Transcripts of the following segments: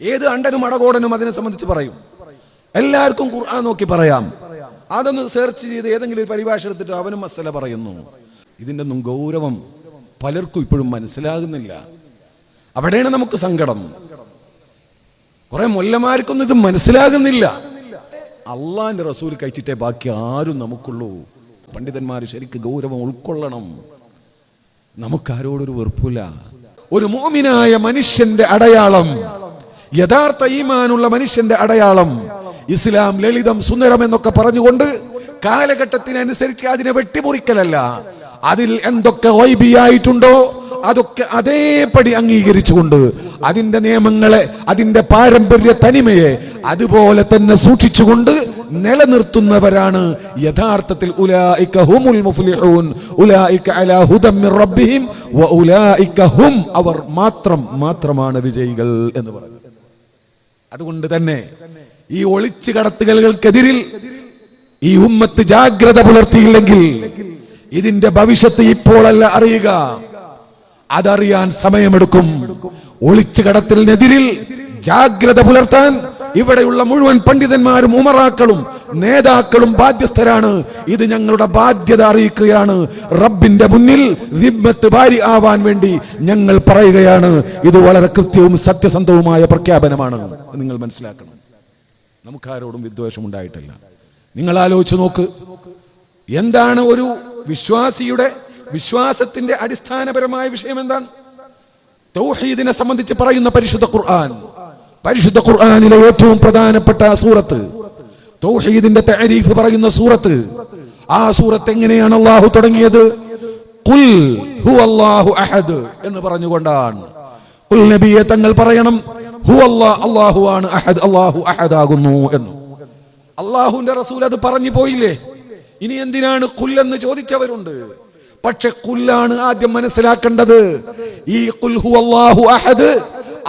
ഏത് അണ്ടനും അടകോടനും അതിനെ സംബന്ധിച്ച് പറയും. എല്ലാവർക്കും ഖുർആൻ നോക്കി പറയാം. അതൊന്ന് സെർച്ച് ചെയ്ത് ഏതെങ്കിലും ഒരു പരിഭാഷ എടുത്തിട്ട് അവനും മസല പറയുന്നു. ഇതിന്റെ ഒന്നും ഗൗരവം പലർക്കും ഇപ്പോഴും മനസ്സിലാകുന്നില്ല. അവിടെയാണ് നമുക്ക് സങ്കടം. കുറെ മുല്ലമാർക്കൊന്നും ഇത് മനസ്സിലാകുന്നില്ല. അള്ളാന്റെ റസൂൽ കഴിച്ചിട്ടേ ബാക്കി ആരും നമുക്കുള്ളൂ. പണ്ഡിതന്മാർ ശരിക്ക് ഗൗരവം ഉൾക്കൊള്ളണം. നമുക്കാരോടൊരു വെറുപ്പില്ല. ഒരു മോമിനായ മനുഷ്യന്റെ അടയാളം യഥാർത്ഥ ഈമാനുള്ള മനുഷ്യന്റെ അടയാളം. ഇസ്ലാം ലളിതം സുന്ദരം എന്നൊക്കെ പറഞ്ഞുകൊണ്ട് കാലഘട്ടത്തിനനുസരിച്ച് അതിനെ വെട്ടിമുറിക്കലല്ല. അതിൽ എന്തൊക്കെ വൈബിയായിട്ടുണ്ടോ അതൊക്കെ അതേപടി അംഗീകരിച്ചുകൊണ്ട് അതിന്റെ നിയമങ്ങളെ അതിന്റെ പാരമ്പര്യ തനിമയെ അതുപോലെ തന്നെ സൂക്ഷിച്ചുകൊണ്ട് നിലനിർത്തുന്നവരാണ് യഥാർത്ഥത്തിൽ അവർ മാത്രം മാത്രമാണ് വിജയികൾ എന്ന് പറഞ്ഞു അതുകൊണ്ട് തന്നെ ഈ ഒളിച്ചു കടത്തുകൾക്കെതിരിൽ ഈ ഉമ്മത്ത് ജാഗ്രത പുലർത്തിയില്ലെങ്കിൽ ഇതിന്റെ ഭവിഷ്യത്ത് ഇപ്പോഴല്ല അറിയുക. അതറിയാൻ സമയമെടുക്കും. ഒളിച്ചു കടത്തലിനെതിരിൽ ജാഗ്രത പുലർത്താൻ ഇവിടെയുള്ള മുഴുവൻ പണ്ഡിതന്മാരും ഉമറാക്കളും നേതാക്കളും ബാധ്യസ്ഥരാണ്. ഇത് ഞങ്ങളുടെ ബാധ്യത അറിയിക്കുകയാണ്. റബ്ബിന്റെ മുന്നിൽ ദിമ്മത്ത് ഭാര്യ ആവാൻ വേണ്ടി ഞങ്ങൾ പറയുകയാണ്. ഇത് വളരെ കൃത്യവും സത്യസന്ധവുമായ പ്രഖ്യാപനമാണ്. നിങ്ങൾ മനസ്സിലാക്കണം. നമുക്കാരോടും വിദ്വേഷം ഉണ്ടായിട്ടില്ല നിങ്ങൾ ആലോചിച്ച് നോക്ക്. എന്താണ് ഒരു വിശ്വാസിയുടെ വിശ്വാസത്തിന്റെ അടിസ്ഥാനപരമായ വിഷയം എന്താണ്? തൗഹീദിനെ സംബന്ധിച്ച് പറയുന്ന പരിശുദ്ധ ഖുർആൻ. പരിശുദ്ധ ഖുർആാനിലെ ഏറ്റവും പ്രധാനപ്പെട്ട സൂറത്ത്. തൗഹീദിന്റെ തഅരീഫ് പറയുന്ന സൂറത്ത്. ആ സൂറത്ത് എങ്ങനെയാണ് അള്ളാഹു തുടങ്ങിയത്? ഖുൽ ഹുവല്ലാഹു അഹദ് എന്ന് പറഞ്ഞുകൊണ്ടാണ്. ഖുൽ നബിയെ തങ്ങൾ പറയണം ഹുവല്ലാ അള്ളാഹു ആണ് അഹദ് അല്ലാഹു അഹദാകുന്നു എന്ന്. അള്ളാഹുവിന്റെ റസൂൽ അത് പറഞ്ഞു പോയില്ലേ? ഇനി എന്തിനാണ് കുല്ലെന്ന് ചോദിച്ചവരുണ്ട്? പക്ഷെ കുല്ലാണ് ആദ്യം മനസ്സിലാക്കേണ്ടത്. ഈ കുൽ ഹു അല്ലാഹു അഹദ്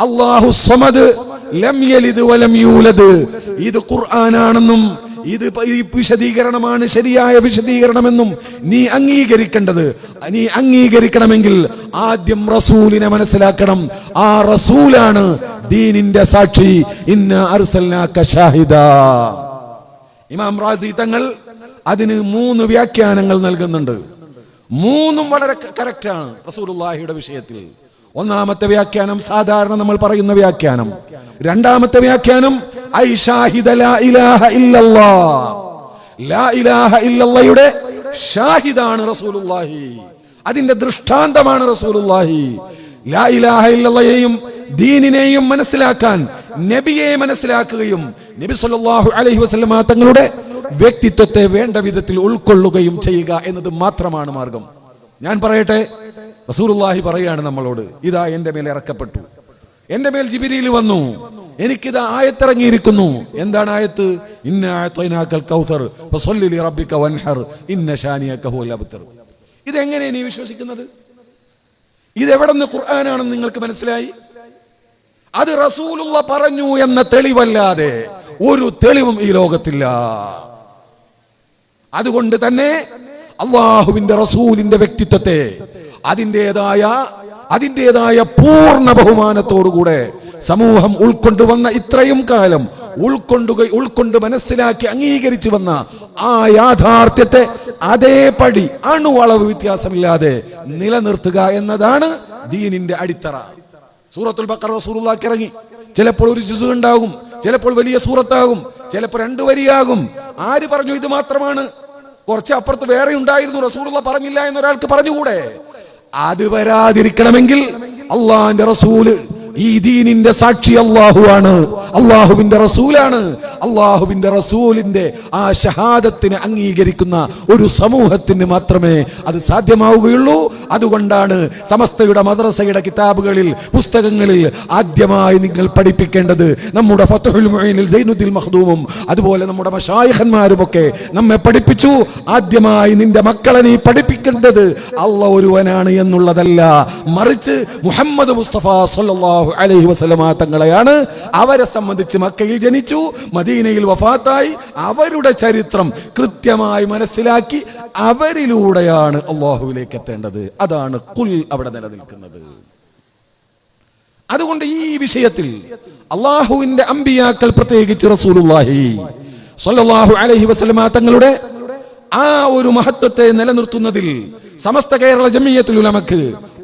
അല്ലാഹു സമദ് ലം വലം യൂലദ്. ഇത് ഖുർആനാണെന്നും ഇത് വിശദീകരണമാണ് ശരിയായ വിശദീകരണമെന്നും നീ അംഗീകരിക്കേണ്ടത്. നീ അംഗീകരിക്കണമെങ്കിൽ ആദ്യം റസൂലിനെ മനസ്സിലാക്കണം. ആ റസൂലാണ് ദീനിന്റെ സാക്ഷി. ഇന്ന അർസൽനാക ഷാഹിദാ. ഇമാം റാസി തങ്ങൾ അതിന് മൂന്ന് വ്യാഖ്യാനങ്ങൾ നൽകുന്നുണ്ട്. മൂന്നും വളരെ കറക്റ്റാണ് റസൂലുള്ളാഹിയുടെ വിഷയത്തിൽ. ഒന്നാമത്തെ വ്യാഖ്യാനം സാധാരണ നമ്മൾ പറയുന്ന വ്യാഖ്യാനം. രണ്ടാമത്തെ വ്യാഖ്യാനം ഇല്ലല്ലയുടെ ഷാഹിദാണ് റസൂലുള്ളാഹി. അതിന്റെ ദൃഷ്ടാന്തമാണ് റസൂലുള്ളാഹി. ലാ ഇലാഹ ഇല്ലല്ലയെയും ദീനിനെയും മനസ്സിലാക്കാൻ നബിയെ മനസ്സിലാക്കുകയും നബി സല്ലല്ലാഹു അലൈഹി വസല്ലമ തങ്ങളുടെ വ്യക്തിത്വത്തെ വേണ്ട വിധത്തിൽ ഉൾക്കൊള്ളുകയും ചെയ്യുക എന്നത് മാത്രമാണ് മാർഗം. ഞാൻ പറയട്ടെ? റസൂലുള്ളാഹി പറയാണ് നമ്മളോട് ഇതാ എന്റെ മേൽ ഇറക്കപ്പെട്ടു. എന്റെ മേൽ ജിബിരിയിൽ വന്നു. എനിക്കിത് ആയത്തിറങ്ങിയിരിക്കുന്നു. എന്താണ് ആയത്ത്? ഇന്ന ആയത്തൈനാക്കൽ കൗസർ ലിറബ്ബിക വൻഹർ ഇന്ന ഹുവൽ അബ്തർ. ഇതെങ്ങനെ നീ വിശ്വസിക്കുന്നത്? ഇതെവിടെ നിന്ന് ഖുർആനാണെന്ന് നിങ്ങൾക്ക് മനസ്സിലായി? അത് റസൂലുള്ള പറഞ്ഞു എന്ന തെളിവല്ലാതെ ഒരു തെളിവും ഈ ലോകത്തില്ല. അതുകൊണ്ട് തന്നെ അള്ളാഹുവിന്റെ റസൂലിന്റെ വ്യക്തിത്വത്തെ അതിന്റെതായ അതിന്റെതായ പൂർണ ബഹുമാനത്തോടുകൂടെ സമൂഹം ഉൾക്കൊണ്ടുവന്ന ഇത്രയും കാലം ഉൾക്കൊണ്ടുക ഉൾക്കൊണ്ട് മനസ്സിലാക്കി അംഗീകരിച്ചു വന്ന ആ യാഥാർത്ഥ്യത്തെ അതേപടി അണുവളവ് വ്യത്യാസമില്ലാതെ നിലനിർത്തുക എന്നതാണ് ദീനിന്റെ അടിത്തറ. സൂറത്തുൽ ബക്കർ റസൂറുള്ളാക്കി ഇറങ്ങി. ചിലപ്പോൾ ഒരു ജുസു ഉണ്ടാകും ചിലപ്പോൾ വലിയ സൂറത്താകും ചിലപ്പോൾ രണ്ടു വരിയാകും. ആര് പറഞ്ഞു ഇത് മാത്രമാണ്? കുറച്ച് അപ്പുറത്ത് വേറെ ഉണ്ടായിരുന്നു റസൂലുള്ള പറഞ്ഞില്ല എന്നൊരാൾക്ക് പറഞ്ഞുകൂടെ? അത് വരാതിരിക്കണമെങ്കിൽ അള്ളാന്റെ റസൂൽ ഈ ദീനിന്റെ സാക്ഷി അള്ളാഹു ആണ്. അള്ളാഹുവിന്റെ റസൂലാണ്. അള്ളാഹുവിന്റെ റസൂലിന്റെ ആ ഷഹാദത്തിനെ അംഗീകരിക്കുന്ന ഒരു സമൂഹത്തിന് മാത്രമേ അത് സാധ്യമാവുകയുള്ളൂ. അതുകൊണ്ടാണ് സമസ്തയുടെ മദ്രസയുടെ കിതാബുകളിൽ പുസ്തകങ്ങളിൽ ആദ്യമായി നിങ്ങൾ പഠിപ്പിക്കേണ്ടത് നമ്മുടെ ഫത്തുഹുൽ മഖ്ദൂമും അതുപോലെ നമ്മുടെ മഷായഹന്മാരുമൊക്കെ നമ്മെ പഠിപ്പിച്ചു. ആദ്യമായി നിന്റെ മക്കളെ നീ പഠിപ്പിക്കേണ്ടത് അള്ള ഒരുവനാണ് എന്നുള്ളതല്ല. മറിച്ച് മുഹമ്മദ് മുസ്തഫ സല്ലല്ലാഹു അലൈഹി വസല്ലമ തങ്ങളെയാണ്. അവരെ സംബന്ധിച്ച് മക്കയിൽ ജനിച്ചു മദീനയിൽ വഫാത്തായി. അവരുടെ ചരിത്രം കൃത്യമായി മനസ്സിലാക്കി അവരിലൂടെയാണ് അള്ളാഹുവിലേക്ക് എത്തേണ്ടത്. അതാണ് കുൽ അവിടെ നിലനിൽക്കുന്നത്. അതുകൊണ്ട് ഈ വിഷയത്തിൽ അള്ളാഹുവിന്റെ അമ്പിയാക്കൾ പ്രത്യേകിച്ച് റസൂലുള്ളാഹി സ്വല്ലല്ലാഹു അലൈഹി വസല്ലമ തങ്ങളുടെ ആ ഒരു മഹത്വത്തെ നിലനിർത്തുന്നതിൽ സമസ്ത കേരള ജമീയത്തിലുള്ള ഉലമക്ക്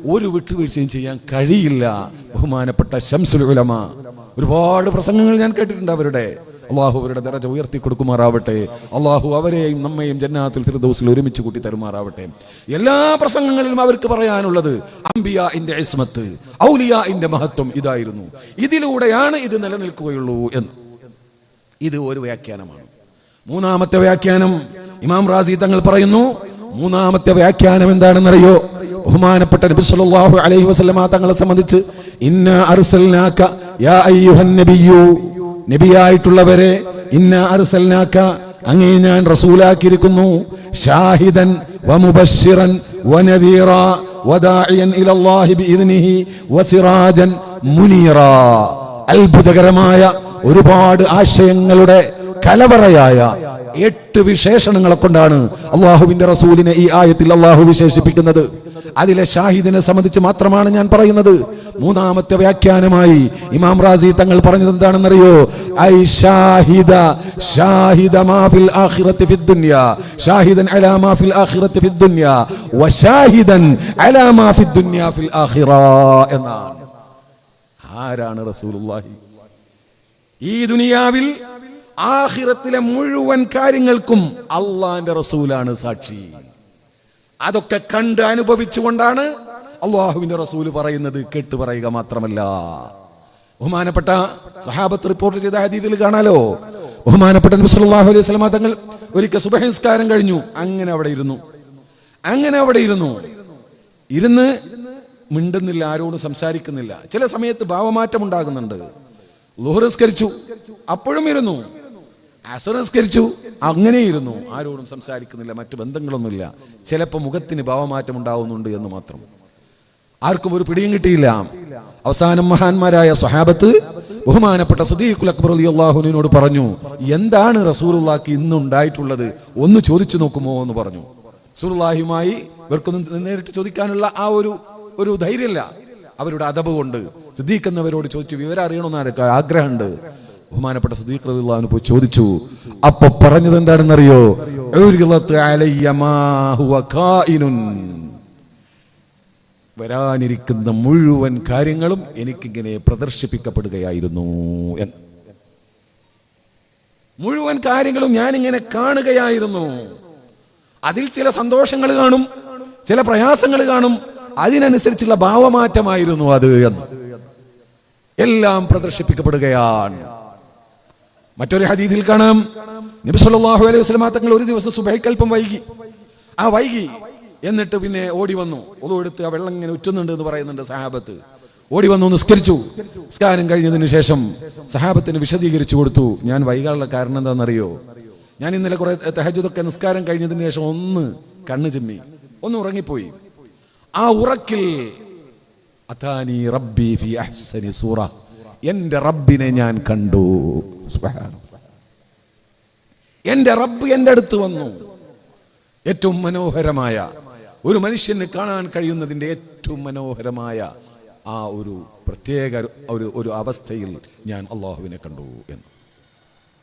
ഒരു വിട്ടുവീഴ്ചയും ചെയ്യാൻ കഴിയില്ല. ബഹുമാനപ്പെട്ട ശംസുൽ ഉലമ. ഒരുപാട് പ്രസംഗങ്ങൾ ഞാൻ കേട്ടിട്ടുണ്ട് അവരുടെ. അള്ളാഹു അവരുടെ ദറജ ഉയർത്തി കൊടുക്കുമാറാവട്ടെ. അള്ളാഹു അവരെയും നമ്മയും ജന്നാത്തുൽ ഫിർദൗസിൽ ഒരുമിച്ച് കൂട്ടി തരുമാറാവട്ടെ. എല്ലാ പ്രസംഗങ്ങളിലും അവർക്ക് പറയാനുള്ളത് അംബിയ ഇന്റെ ഇസ്മത്ത് ഔലിയ ഇന്റെ മഹത്വം ഇതായിരുന്നു. ഇതിലൂടെയാണ് ഇത് നിലനിൽക്കുകയുള്ളൂ എന്ന്. ഇത് ഒരു വ്യാഖ്യാനമാണ്. മൂന്നാമത്തെ വ്യാഖ്യാനം ഇമാം റാസി തങ്ങൾ പറയുന്നു മൂന്നാമത്തെ വ്യാഖ്യാനം എന്താണെന്നറിയോ? ബഹുമാനപ്പെട്ട നബി സല്ലല്ലാഹു അലൈഹി വസല്ലമ തങ്ങളെ സംബന്ധിച്ച് ഇന്ന അർസൽനാക യാ അയ്യുഹൻ നബിയു നബിയായിട്ടുള്ളവരെ ഇന്ന അർസൽനാക അങ്ങേ ഞാൻ റസൂലാക്കിയിരിക്കുന്നു. ഷാഹിദൻ വമുബശ്ശിറൻ വനദീറ വദാഇയൻ ഇലല്ലാഹി ബിഇذനിഹി വസിറാജൻ മുനീറ. അത്ഭുതകരമായ ഒരുപാട് ആശയങ്ങളുടെ കലവറയായ എട്ട് വിശേഷണങ്ങളെ കൊണ്ടാണ് അള്ളാഹുവിന്റെ റസൂലിനെ ഈ ആയത്തിൽ അള്ളാഹു വിശേഷിപ്പിക്കുന്നത്. അതിലെ ഷാഹിദിനെ സംബന്ധിച്ച് മാത്രമാണ് ഞാൻ പറയുന്നത്. മൂന്നാമത്തെ വ്യാഖ്യാനമായി ഇമാം റാസി തങ്ങൾ പറഞ്ഞത് എന്താണെന്നറിയോ? ഐ ഷാഹിദ ഷാഹിദ മാ ഫിൽ ആഖിറത്തി ഫിദ് ദുനിയ. ഷാഹിദൻ അലാ മാ ഫിൽ ആഖിറത്തി ഫിദ് ദുനിയ. വശാഹിദൻ അലാ മാ ഫിദ് ദുനിയ ഫിൽ ആഖിറ എന്നാണ്. ആരാണ് റസൂലുള്ളാഹി? ഈ ദുനിയാവിൽ ആഹിറത്തിലെ മുഴുവൻ കാര്യങ്ങൾക്കും അള്ളാന്റെ റസൂലാണ് സാക്ഷി. അതൊക്കെ കണ്ട് അനുഭവിച്ചുകൊണ്ടാണ് അള്ളാഹുവിന്റെ റസൂൽ പറയുന്നത് കേട്ട് പറയുക മാത്രമല്ല. ബഹുമാനപ്പെട്ട സഹാബത്ത് റിപ്പോർട്ട് ചെയ്ത ഹദീദിൽ കാണാലോ? ബഹുമാനപ്പെട്ട നബി സല്ലല്ലാഹു അലൈഹി സ്വലമ തങ്ങൾ ഒരിക്കൽ സുബഹസ്കാരം കഴിഞ്ഞു. അങ്ങനെ അവിടെ ഇരുന്നു. അങ്ങനെ അവിടെ ഇരുന്നു. ഇരുന്ന് മിണ്ടുന്നില്ല ആരോടും സംസാരിക്കുന്നില്ല. ചില സമയത്ത് ഭാവമാറ്റം ഉണ്ടാകുന്നുണ്ട് ലുഹറസ്കരിച്ചു അപ്പോഴും ഇരുന്നു. അസറസ്കരിച്ചു അങ്ങനെ ഇരുന്നു ആരോടും സംസാരിക്കുന്നില്ല മറ്റു ബന്ധങ്ങളൊന്നുമില്ല. ചിലപ്പോൾ മുഖത്തിന് ഭാവമാറ്റം ഉണ്ടാവുന്നുണ്ട് എന്ന് മാത്രം. ആർക്കും ഒരു പിടിയും കിട്ടിയില്ല. അവസാനം മഹാന്മാരായ സ്വഹാബത്ത് ബഹുമാനപ്പെട്ട സദീഖുൽ അക്ബർ അലി അള്ളാഹുനോട് പറഞ്ഞു എന്താണ് റസൂലുള്ളാക്ക് ഇന്നുണ്ടായിട്ടുള്ളത്? ഒന്ന് ചോദിച്ചു നോക്കുമോ? എന്ന് പറഞ്ഞു. റസൂലുള്ളാഹിയുമായി ഇവർക്കൊന്നും നേരിട്ട് ചോദിക്കാനുള്ള ആ ഒരു ഒരു ധൈര്യമില്ല. അവരുടെ അതവ് കൊണ്ട് സിദ്ദീഖ് എന്നവരോട് ചോദിച്ചു വിവരം അറിയണമെന്ന് ആഗ്രഹമുണ്ട്? ബഹുമാനപ്പെട്ട സദീഖ് റളിയല്ലാഹു പോയി ചോദിച്ചു അപ്പൊ പറഞ്ഞത് എന്താണെന്നറിയോ. വരാനിരിക്കുന്ന മുഴുവൻ കാര്യങ്ങളും എനിക്കിങ്ങനെ പ്രദർശിപ്പിക്കപ്പെടുകയായിരുന്നു എന്ന്. മുഴുവൻ കാര്യങ്ങളും ഞാനിങ്ങനെ കാണുകയായിരുന്നു. അതിൽ ചില സന്തോഷങ്ങൾ കാണും ചില പ്രയാസങ്ങൾ കാണും അതിനനുസരിച്ചുള്ള ഭാവമാറ്റമായിരുന്നു അത് എന്ന്. എല്ലാം പ്രദർശിപ്പിക്കപ്പെടുകയാണ്. മറ്റൊരു ഹദീദിൽ കാണാം. നബി സല്ലല്ലാഹു അലൈഹി വസല്ലമ തങ്ങൾ ഒരു ദിവസം സുബഹിക്കൽപ്പം വൈകി. ആ വൈകി. എന്നിട്ട് പിന്നെ ഓടി വന്നു. ഒതു എടുത്ത് ആ വെള്ളം ഇങ്ങനെ ഉറ്റുന്നുണ്ട് എന്ന് പറയുന്നുണ്ട് സഹാബത്ത്. ഓടി വന്നു നിസ്കരിച്ചു. നിസ്കാരം കഴിഞ്ഞതിന് ശേഷം സഹാബത്തിന് വിശദീകരിച്ചു കൊടുത്തു. ഞാൻ വൈകാനുള്ള കാരണം എന്താണെന്നറിയോ? ഞാൻ ഇന്നലെ കുറെ തെഹജുദൊക്കെ നിസ്കാരം കഴിഞ്ഞതിന് ശേഷം ഒന്ന് കണ്ണു ചിമ്മി. ഒന്ന് ഉറങ്ങിപ്പോയി. ആ ഉറക്കിൽ അതാനി റബ്ബി ഫി അഹ്സനി സൂറ. എന്റെ റബ്ബിനെ ഞാൻ കണ്ടു. എന്റെ റബ്ബ് എന്റെ അടുത്ത് വന്നു. ഏറ്റവും മനോഹരമായ ഒരു മനുഷ്യന് കാണാൻ കഴിയുന്നതിന്റെ ഏറ്റവും മനോഹരമായ ആ ഒരു പ്രത്യേക ഒരു ഒരു അവസ്ഥയിൽ ഞാൻ അള്ളാഹുവിനെ കണ്ടു എന്ന്.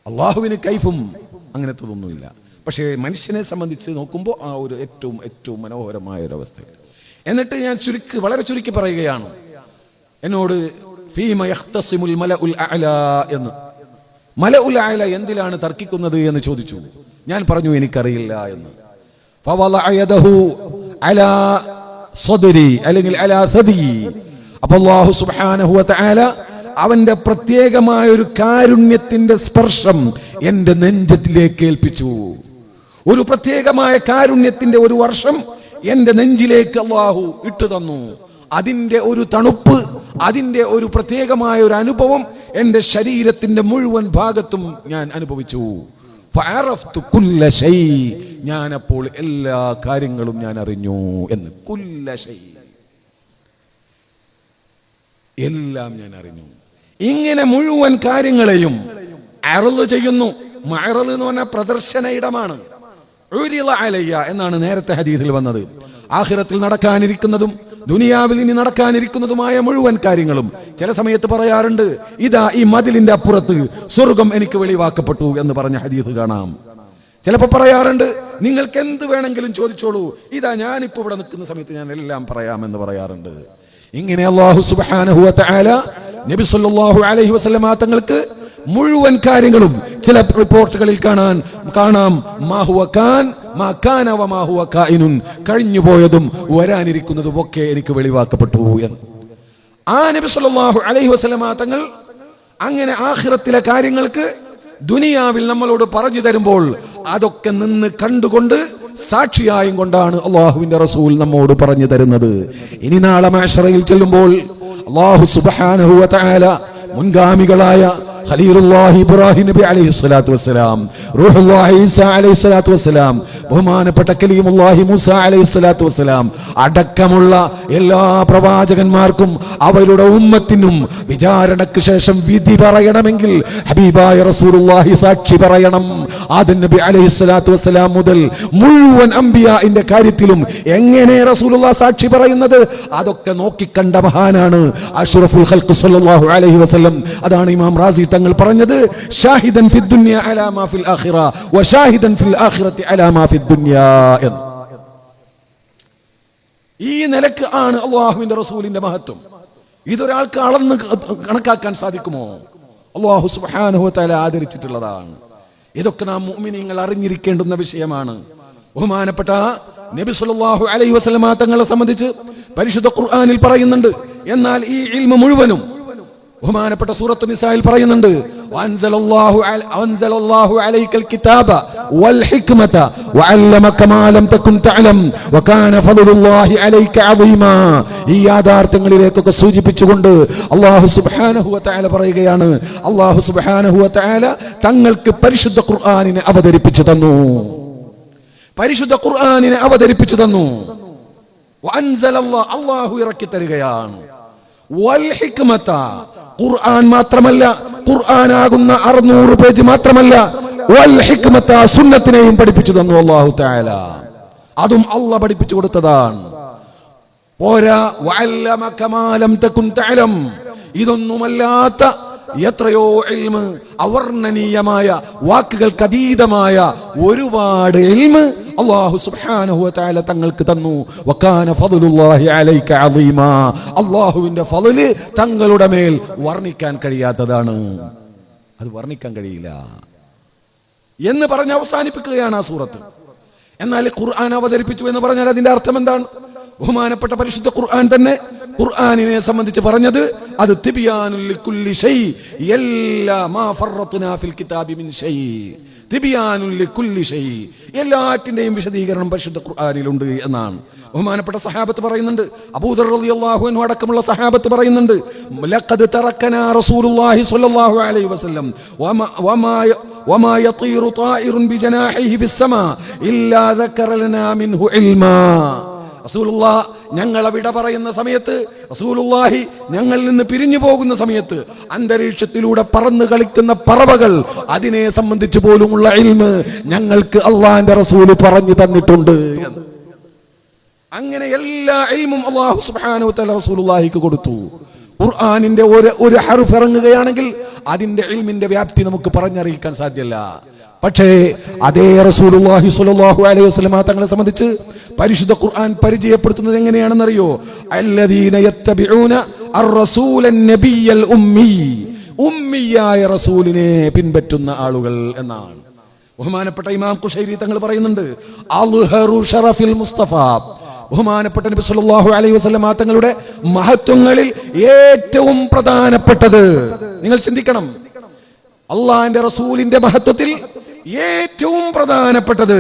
അള്ളാഹുവിന് കൈഫും അങ്ങനത്തതൊന്നുമില്ല പക്ഷേ മനുഷ്യനെ സംബന്ധിച്ച് നോക്കുമ്പോൾ ആ ഒരു ഏറ്റവും ഏറ്റവും മനോഹരമായ ഒരു അവസ്ഥ. എന്നിട്ട് ഞാൻ ചുരുക്കി വളരെ ചുരുക്കി പറയുകയാണ്. എന്നോട് ഫീമ എന്ന്. മലഉൽ ഉലായ എന്തിലാണ് തർക്കിക്കുന്നത് എന്ന് ചോദിച്ചു. ഞാൻ പറഞ്ഞു എനിക്കറിയില്ല എന്ന്. അല്ലെങ്കിൽ സുബ്ഹാനഹു അവന്റെ പ്രത്യേകമായ ഒരു കാരുണ്യത്തിന്റെ സ്പർശം എന്റെ നെഞ്ചത്തിലേക്ക് ഏൽപ്പിച്ചു. ഒരു പ്രത്യേകമായ കാരുണ്യത്തിന്റെ ഒരു വർഷം എന്റെ നെഞ്ചിലേക്ക് അള്ളാഹു ഇട്ടു തന്നു അതിന്റെ ഒരു തണുപ്പ് അതിന്റെ ഒരു പ്രത്യേകമായ ഒരു അനുഭവം എന്റെ ശരീരത്തിന്റെ മുഴുവൻ ഭാഗത്തും ഞാൻ അനുഭവിച്ചു. ഞാൻ അപ്പോൾ എല്ലാ കാര്യങ്ങളും ഞാൻ അറിഞ്ഞു എന്ന്. കുല്ലശൈ എല്ലാം ഞാൻ അറിഞ്ഞു. ഇങ്ങനെ മുഴുവൻ കാര്യങ്ങളെയും അറൾ ചെയ്യുന്നു. മഴറൽ എന്ന് പറഞ്ഞ പ്രദർശന ഇടമാണ്. എന്നാണ് നേരത്തെ ഹദീസിൽ വന്നത്. ആഹിരത്തിൽ നടക്കാനിരിക്കുന്നതും ദുനിയാവിൽ ഇനി നടക്കാനിരിക്കുന്നതുമായ മുഴുവൻ കാര്യങ്ങളും ചില സമയത്ത് പറയാറുണ്ട് ഇതാ ഈ മതിലിന്റെ അപ്പുറത്ത് സ്വർഗം എനിക്ക് വെളിവാക്കപ്പെട്ടു എന്ന് പറഞ്ഞ ഹദീസ് കാണാം. ചിലപ്പോൾ പറയാറുണ്ട് നിങ്ങൾക്ക് എന്ത് വേണമെങ്കിലും ചോദിച്ചോളൂ. ഇതാ ഞാനിപ്പോ ഇവിടെ നിൽക്കുന്ന സമയത്ത് ഞാൻ എല്ലാം പറയാമെന്ന് പറയാറുണ്ട്. ഇങ്ങനെ അള്ളാഹു തആല നബി സല്ലല്ലാഹു അലൈഹി വസല്ലമ തങ്ങൾക്ക് മുഴുവൻ കാര്യങ്ങളും ചില റിപ്പോർട്ടുകളിൽ കാണാൻ കാണാം. മാഹുവ മാ കാന വ മാഹുവ കായിനുൻ കഴിഞ്ഞു പോയതും വരാനിരിക്കുന്നതും ഒക്കെ എനിക്ക് വെളിവാക്കപ്പെട്ടു എന്ന്. ആ നബി സല്ലല്ലാഹു അലൈഹി വസല്ലമ തങ്ങൾ അങ്ങനെ ആഖിറത്തിലെ കാര്യങ്ങൾക്ക് ദുനിയാവിൽ നമ്മളോട് പറഞ്ഞു തരുമ്പോൾ അതൊക്കെ നിന്ന് കണ്ടുകൊണ്ട് സാക്ഷിയായും കൊണ്ടാണ് അള്ളാഹുവിന്റെ റസൂൽ നമ്മോട് പറഞ്ഞു തരുന്നത്. ഇനി നാളെ മാഷറയിൽ ചെല്ലുമ്പോൾ അള്ളാഹു സുബ്ഹാനഹു വ തആല മുൻഗാമികളായ ഖലീലുല്ലാഹി ഇബ്രാഹിം നബി അലൈഹി സ്വലാത്തു വസ്സലാം റൂഹുല്ലാഹി ഈസ അലൈഹി സ്വലാത്തു വസ്സലാം ബഹുമാനപ്പെട്ട കലീമുല്ലാഹി മൂസ അലൈഹി സ്വലാത്തു വസ്സലാം. അടക്കമുള്ള എല്ലാ പ്രവാചകന്മാർക്കും അവരുടെ ഉമ്മത്തിനും വിചാരണയ്ക്ക് ശേഷം വിധി പറയണമെങ്കിൽ ഹബീബായ റസൂലുള്ളാഹി സാക്ഷി പറയണം. ആദ നബി അലൈഹി സ്വലാത്തു വസ്സലാം മുതൽ മുഴുവൻ അംബിയാന്റെ കാര്യത്തിലും എങ്ങനെ റസൂലുള്ള സാക്ഷി പറയുന്നത്? അതൊക്കെ നോക്കി കണ്ട മഹാനാണ് അഷ്റഫുൽ ഖൽഖ് സല്ലല്ലാഹു അലൈഹി വസല്ലം. അതാണ് ഇമാം റാസി തങ്ങൾ പറഞ്ഞത് ഷാഹിദൻ ഫിദ് ദുനിയ അലാ മാ ഫിൽ ആഖിറ വ ഷാഹിദൻ ഫിൽ ആഖിറത്തി അലാ മാ ഫി എന്ന്. ഈ നിലയ്ക്ക് ആണ് അള്ളാഹുവിന്റെ റസൂലിന്റെ മഹത്വം. ഇതൊരാൾക്ക് അളന്ന് കണക്കാക്കാൻ സാധിക്കുമോ? അള്ളാഹു സുബ്ഹാനഹു തആല ആദരിച്ചിട്ടുള്ളതാണ്. ഇതൊക്കെ നാം മോമിനിങ്ങൾ അറിഞ്ഞിരിക്കേണ്ടുന്ന വിഷയമാണ്. ബഹുമാനപ്പെട്ട നബി സല്ലല്ലാഹു അലൈഹി വസല്ലമ തങ്ങളെ സംബന്ധിച്ച് പരിശുദ്ധ ഖുർആാനിൽ പറയുന്നുണ്ട് എന്നാൽ ഈ ഇൽമ മുഴുവനും ബഹുമാനപ്പെട്ട സൂറത്ത് നിസായിൽ പറയുന്നുണ്ട് ഈ യാഥാർത്ഥ്യങ്ങളിലേക്കൊക്കെ സൂചിപ്പിച്ചുകൊണ്ട് അല്ലാഹു സുബ്ഹാനഹു വ പറയുകയാണ് അല്ലാഹു സുബ്ഹാനഹു വ തങ്ങൾക്ക് പരിശുദ്ധ ഖുർആനിനെ അവതരിപ്പിച്ചു തന്നു. പരിശുദ്ധ ഖുർആനിനെ അവതരിപ്പിച്ചു തന്നു. അള്ളാഹു ഇറക്കി തരികയാണ്. ഖുർആൻ മാത്രമല്ല ഖുർആനാകുന്ന അറുന്നൂറ് പേജ് മാത്രമല്ല സുന്നത്തിനെയും പഠിപ്പിച്ചു തന്നു അല്ലാഹു തആല. അതും അള്ള പഠിപ്പിച്ചു കൊടുത്തതാണ്. പോരാ ഇതൊന്നുമല്ലാത്ത എത്രയോ എൽമ് അവർണനീയമായ വാക്കുകൾക്ക് അതീതമായ ഒരുപാട് എൽമ് അള്ളാഹു സുബ്ഹാനഹു തആല തങ്ങൾക്ക് തന്നു. വകാന ഫضലുല്ലാഹി അലൈക അദീമാ. അല്ലാഹുവിന്റെ ഫളൽ തങ്ങളുടെ മേൽ വർണിക്കാൻ കഴിയാത്തതാണ്. അത് വർണിക്കാൻ കഴിയില്ല. എന്ന് പറഞ്ഞ് അവസാനിപ്പിക്കുകയാണ് ആ സൂറത്ത്. എന്നാൽ ഖുർആൻ അവതരിപ്പിച്ചു എന്ന് പറഞ്ഞാൽ അതിന്റെ അർത്ഥം എന്താണ്? ബഹുമാനപ്പെട്ട പരിശുദ്ധ ഖുർആൻ തന്നെ ഖുർആനിനെ സംബന്ധിച്ച് പറഞ്ഞത് അത് തിബിയാനുൽ ലിക്കുല്ലി ഷൈ എല്ലാ മാ ഫറത്നാ ഫിൽ കിതാബി മിൻ ഷൈ തിബിയാനുൽ ലിക്കുല്ലി ഷൈ എല്ലാറ്റിന്റെയും വിശദീകരണം പരിശുദ്ധ ഖുർആനിലുണ്ട് എന്നാണ് ബഹുമാനപ്പെട്ട സഹാബത്ത് പറയുന്നുണ്ട് അബൂദർ റളിയല്ലാഹു അൻഹു അടക്കമുള്ള സഹാബത്ത് പറയുന്നുണ്ട് ലഖദ് തറക്കനാ റസൂലുള്ളാഹി സ്വല്ലല്ലാഹു അലൈഹി വസല്ലം വമാ വമാ وما يطير طائر بجناحيه في السماء إلا ذكر لنا منه علما റസൂലുള്ള ഞങ്ങളെ വിട പറയുന്ന സമയത്ത് റസൂലുള്ളാഹി ഞങ്ങളിൽ നിന്ന് പിരിഞ്ഞു പോകുന്ന സമയത്ത് അന്തരീക്ഷത്തിലൂടെ പറന്ന് കളിക്കുന്ന പറവകൾ അതിനെ സംബന്ധിച്ച് പോലുമുള്ള ഇൽമ് ഞങ്ങൾക്ക് അള്ളാഹിന്റെ റസൂൽ പറഞ്ഞു തന്നിട്ടുണ്ട്. അങ്ങനെ എല്ലാ ഇൽമും അള്ളാഹു സുബ്ഹാനഹു തആല റസൂലുള്ളാഹിക്ക് കൊടുത്തു ഖുർആനിന്റെ ഒരു ഒരു ഹർഫ് ഇറങ്ങുകയാണെങ്കിൽ അതിന്റെ ഇൽമിന്റെ വ്യാപ്തി നമുക്ക് പറഞ്ഞറിയിക്കാൻ സാധ്യമല്ല പക്ഷേ അതേ റസൂലുള്ളാഹി സ്വല്ലല്ലാഹു അലൈഹി വസല്ലമ തങ്ങളെ സംബന്ധിച്ച് പരിശുദ്ധ ഖുർആൻ പരിചയപ്പെടുത്തുന്നത് എങ്ങനെയാണെന്നറിയോ? അല്ലദീന യത്തബിഊന അർ-റസൂലൻ ഉമ്മി. ഉമ്മിയായ റസൂലിനെ പിൻപറ്റുന്ന ആളുകൾ എന്നാണ്. ബഹുമാനപ്പെട്ട ഇമാം കുശൈരി തങ്ങൾ പറയുന്നുണ്ട് അൽഹറു ഷറഫിൽ മുസ്തഫ. ബഹുമാനപ്പെട്ട നബി സല്ലല്ലാഹു അലൈഹി വസല്ലം തങ്ങളുടെ മഹത്വങ്ങളിൽ ഏറ്റവും പ്രധാനപ്പെട്ടത്. നിങ്ങൾ ചിന്തിക്കണം അള്ളാഹിന്റെ റസൂലിന്റെ മഹത്വത്തിൽ ഏറ്റവും പ്രധാനപ്പെട്ടത്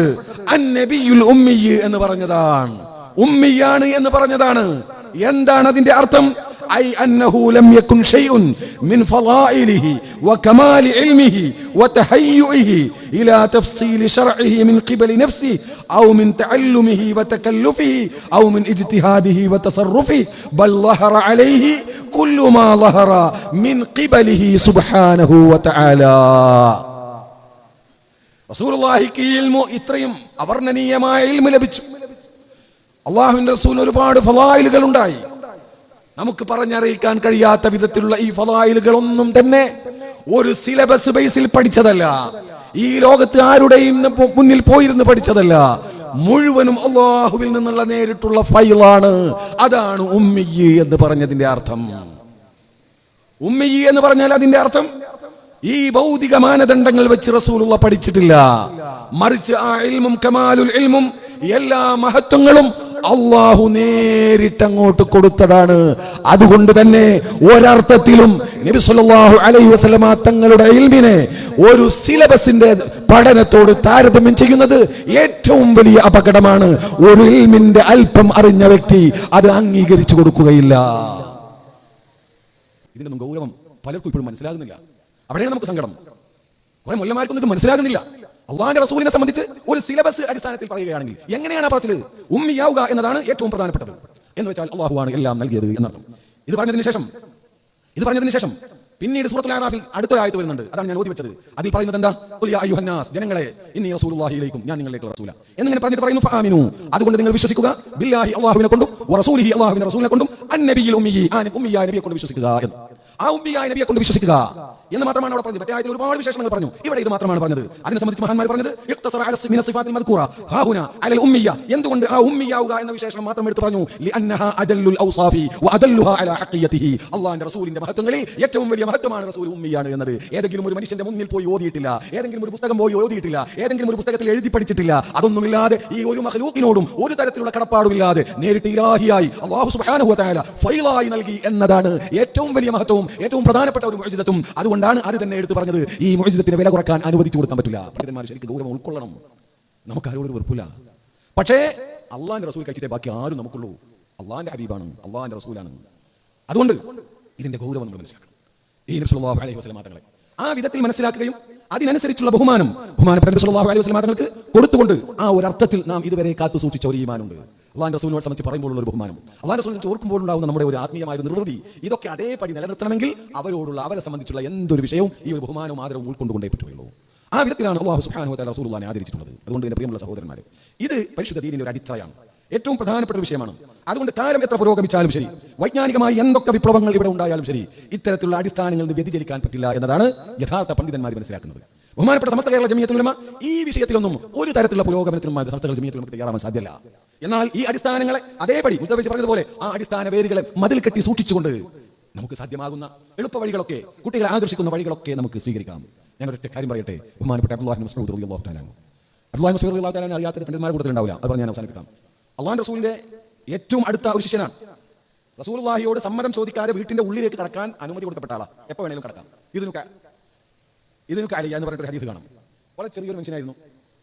അന്നബിയുൽ ഉമ്മി എന്ന് പറഞ്ഞതാണ്. ഉമ്മിയാണ് എന്ന് പറഞ്ഞതാണ്. എന്താണ് അതിന്റെ അർത്ഥം? ഐ അന്നഹു ലം യകുൻ ഷൈഉൻ മിൻ ഫളായിലിഹി വകമാലി ഇൽമിഹി വതഹയ്യുഇഹി ഇലാ തഫ്സീലി ശർഇഹി മിൻ ഖിബലി നഫ്സി ഔ മിൻ തഅല്ലുമിഹി വതകല്ലുഫിഹി ഔ മിൻ ഇജ്തിഹാദിഹി വതസറുഫിഹി ബൽ ളഹറ അലൈഹി കുല്ലു മാ ളഹറ മിൻ ഖിബലിഹി സുബ്ഹാനഹു വതആലാ റസൂലുള്ളാഹിക്ക് ഈ ഇൽമു ഇത്രയും അവർണനീയമായ ഇൽമു ലഭിച്ചു. അള്ളാഹുവിന്റെ റസൂൽ ഒരുപാട് ഫലായിലുകൾ ഉണ്ടായി നമുക്ക് പറഞ്ഞറിയിക്കാൻ കഴിയാത്ത വിധത്തിലുള്ള ഈ ഫലായിലുകൾ ഒന്നും തന്നെ ഒരു സിലബസ് ബേസിൽ പഠിച്ചതല്ല. ഈ ലോകത്ത് ആരുടെയും മുന്നിൽ പോയിരുന്ന് പഠിച്ചതല്ല. മുഴുവനും അള്ളാഹുവിൽ നിന്നുള്ള നേരിട്ടുള്ള ഫൈലാണ്. അതാണ് ഉമ്മിയ്യ് എന്ന് പറഞ്ഞതിന്റെ അർത്ഥം. ഉമ്മിയ്യ് എന്ന് പറഞ്ഞാൽ അതിന്റെ അർത്ഥം? ഈ ഭൗതിക മാനദണ്ഡങ്ങൾ വെച്ച് റസൂലുള്ള പഠിച്ചിട്ടില്ല. മറിച്ച് ആ ഇൽമും കമാലുൽ ഇൽമും എല്ലാ മഹത്വങ്ങളും അള്ളാഹു നേരിട്ടങ്ങോട്ട് കൊടുത്തതാണ്. അതുകൊണ്ട് തന്നെ ഒരർത്ഥത്തിലും നബി സല്ലല്ലാഹു അലൈഹി വസല്ലമ തങ്ങളുടെ ഇൽമിനെ ഒരു സിലബസിന്റെ പഠനത്തോട് താരതമ്യം ചെയ്യുന്നത് ഏറ്റവും വലിയ അപകടമാണ്. ഒരു ഇൽമിന്റെ അല്പം അറിഞ്ഞ വ്യക്തി അത് അംഗീകരിച്ചു കൊടുക്കുകയില്ല. ഇതിന്റെ ഗൗരവം പലർക്കും ഇപ്പോഴും മനസ്സിലാകുന്നില്ല. അവിടെയാണ് നമുക്ക് സങ്കടം. കുറെ മുല്ലമാർക്കൊന്നും ഇത് മനസ്സിലാകുന്നില്ല. അള്ളാന്റെ റസൂലിനെ സംബന്ധിച്ച് ഒരു സിലബസ് അടിസ്ഥാനത്തിൽ പറയുകയാണെങ്കിൽ എങ്ങനെയാണ് ആ ഉമ്മിയാവുക എന്നതാണ് ഏറ്റവും പ്രധാനപ്പെട്ടത്. എന്ന് വെച്ചാൽ അള്ളാഹുവാണ് എല്ലാം നൽകിയത് എന്നർത്ഥം. ഇത് പറഞ്ഞതിന് ശേഷം ഇത് പറഞ്ഞതിന് ശേഷം പിന്നീട് സൂറത്തുൽ ആറാഫിൽ അടുത്തൊരായത്ത് വരുന്നുണ്ട്. അതാണ് ഞാൻ ഓതി വെച്ചത് അതിൽ പറയുന്നത് എന്താ? അയ്യുഹന്നാസ് ജനങ്ങളെ ഇന്നി റസൂലുള്ളാഹിയിലേക്കും ഞാൻ നിങ്ങളിലേക്ക് റസൂല. എന്നിങ്ങനെ പറഞ്ഞിട്ട് പറയുന്നു ഫാമിനു. അതുകൊണ്ട് നിങ്ങൾ വിശ്വസിക്കുക ബില്ലാഹി അള്ളാഹുവിനെ കൊണ്ടും വറസൂലിഹി അള്ളാഹുവിനെ റസൂലിനെ കൊണ്ടും അന്നബിയിൽ ഉമ്മിയി ആ ഉമ്മിയായ നബിയെ കൊണ്ട് വിശ്വസിക്കുക എന്ന്. ആ നബിയെ കൊണ്ട് വിശ്വസിക്കുക എന്ന് മാത്രമാണ് അവിടെ പറഞ്ഞത്. മറ്റേ ആയത്തിൽ ഒരുപാട് വിശേഷങ്ങൾ പറഞ്ഞു. ഇവിടെ ഇത് മാത്രമാണ് പറഞ്ഞത്. അതിനെ സംബന്ധിച്ച് മഹാന്മാർ പറഞ്ഞത് എന്തുകൊണ്ട് ആ ഉമ്മിയാവുക എന്ന വിശേഷണം മാത്രം എടുത്തു പറഞ്ഞു? അല്ലാഹുവിന്റെ റസൂലിന്റെ മഹത്വങ്ങളിൽ ഏറ്റവും വലിയ മഹത്വമാണ് റസൂൽ ഉമ്മിയാണ് എന്നത്. ഏതെങ്കിലും ഒരു മനുഷ്യന്റെ മുന്നിൽ പോയി ഓതിയിട്ടില്ല ഏതെങ്കിലും ഒരു പുസ്തകം പോയി ഓതിയിട്ടില്ല ഏതെങ്കിലും ഒരു പുസ്തകത്തിൽ എഴുതി പഠിച്ചിട്ടില്ല അതൊന്നുമില്ലാതെ ഈ ഒരു മഹലൂക്കിനോടും ഒരു തരത്തിലുള്ള കടപ്പാടുമില്ലാതെ നേരിട്ട് ഇലാഹിയായി അള്ളാഹു സുബ്ഹാനഹു വ തആല ഫൈലായി നൽകി എന്നതാണ് ഏറ്റവും വലിയ മഹത്വവും ഏറ്റവും പ്രധാനപ്പെട്ട ഒരു മുഅ്ജിസത്തും. അതുകൊണ്ടാണ് അത് തന്നെ എടുത്തു പറഞ്ഞത് ഈ മോചിതത്തിന് വില കുറയ്ക്കാൻ അനുവദിച്ചു കൊടുക്കാൻ പറ്റില്ല. പണ്ഡിതന്മാർ ശരിക്കും ഗൗരവം ഉൾക്കൊള്ളണം. നമുക്ക് ആരോട് വെറുപ്പില്ല. പക്ഷേ അള്ളാഹിന്റെ റസൂൽ കഴിച്ചിട്ടേ ബാക്കി ആരും നമുക്കുള്ളൂ. അള്ളാഹിന്റെ ഹബീബാണ് അള്ളാഹിന്റെ റസൂലാണ്. അതുകൊണ്ട് ഇതിന്റെ ഗൗരവം നമ്മൾ മനസ്സിലാക്കണം. ഈ നബ്സുല്ലാഹു അലൈഹി വസല്ലം തങ്ങളെ ആ വിധത്തിൽ മനസ്സിലാക്കുകയും അതിനനുസരിച്ചുള്ള ബഹുമാനം ബഹുമാനപ്പെട്ട നബ്സുല്ലാഹു അലൈഹി വസല്ലം തങ്ങൾക്ക് കൊടുത്തുകൊണ്ട് ആ ഒരു അർത്ഥത്തിൽ നാം ഇതുവരെ കാത്തു സൂക്ഷിച്ച ഒരു ഈമാനുണ്ട്. അള്ളാഹിന്റെ റസൂലിനോട് സംബന്ധിച്ച് പറയുമ്പോഴുള്ള ഒരു ബഹുമാനം. അള്ളാഹിന്റെ റസൂലിനെ ഉണ്ടാകുന്ന നമ്മുടെ ഒരു ആത്മീയമായ നിർവൃതി ഇതൊക്കെ അതേപടി നിലനിർത്തണമെങ്കിൽ അവരോടുള്ള അവരെ സംബന്ധിച്ചുള്ള എന്തൊരു വിഷയവും ഈ ഒരു ബഹുമാനവും ആദരവും ഉൾക്കൊണ്ടുകൊണ്ടേ പറ്റുകയുള്ളൂ ആ വിധത്തിലാണ് അള്ളാഹു തആല റസൂലുള്ളാഹിനെ ആദരിച്ചിട്ടുള്ളത്. അതുകൊണ്ട് എന്റെ പ്രിയമുള്ള സഹോദരന്മാരെ ഇത് പരിശുദ്ധ ദീനിന്റെ ഒരു അടിത്തറയാണ്. ഏറ്റവും പ്രധാനപ്പെട്ട വിഷയമാണ്. അതുകൊണ്ട് കാലം എത്ര പുരോഗമിച്ചാലും ശരി വൈജ്ഞാനികമായി എന്തൊക്കെ വിപ്ലവങ്ങൾ ഇവിടെ ഉണ്ടായാലും ശരി ഇത്തരത്തിലുള്ള അടിസ്ഥാനങ്ങളിൽ നിന്ന് വ്യതിചലിക്കാൻ പറ്റില്ല എന്നതാണ് യഥാർത്ഥ പണ്ഡിതന്മാർ മനസ്സിലാക്കുന്നത്. ബഹുമാനപ്പെട്ട സമസ്ത കേരള ജമിയത്തുലമ ഈ വിഷയത്തിലൊന്നും ഒരു തരത്തിലുള്ള പുരോഗമനത്തിനും സമസ്ത കേരള ജമിയത്തുലമ തയ്യാറാവാൻ സാധ്യമല്ല. എന്നാൽ ഈ അടിസ്ഥാനങ്ങളെ അതേപടി മുത്തവച്ച് പറഞ്ഞതുപോലെ ആ അടിസ്ഥാന വേരുകളെ മതിൽ കെട്ടി സൂക്ഷിച്ചുകൊണ്ട് നമുക്ക് സാധ്യമാകുന്ന എളുപ്പ വഴികളൊക്കെ കുട്ടികളെ ആകർഷിക്കുന്ന വഴികളൊക്കെ നമുക്ക് സ്വീകരിക്കാം. ഞാൻ ഒരൊറ്റ കാര്യം പറയട്ടെ ബഹുമാനപ്പെട്ട അബ്ദുല്ലാഹി മസ്ഊദ് റളിയല്ലാഹു തആല റളിയല്ലാഹു തആല അറിയാത്ത പണ്ഡിതന്മാർ കൂടുതലുണ്ടാവില്ല അത് ഞാൻ അവസാനിപ്പിക്കാം. അള്ളാഹു റസൂലിന്റെ ഏറ്റവും അടുത്ത ഒരു ശിഷ്യനാണ്. റസൂൽഹിയോട് സമ്മതം ചോദിക്കാതെ വീട്ടിന്റെ ഉള്ളിലേക്ക് കടക്കാൻ അനുമതി കൊടുക്കപ്പെട്ട ആളാ. എപ്പോ വേണേലും കടക്കാം. ഇതിനൊക്കെ ഇതിനൊക്കെ അലിയ എന്ന് പറഞ്ഞിട്ട് ഹദീസ് കാണാം. വളരെ ചെറിയൊരു മനുഷ്യനായിരുന്നു.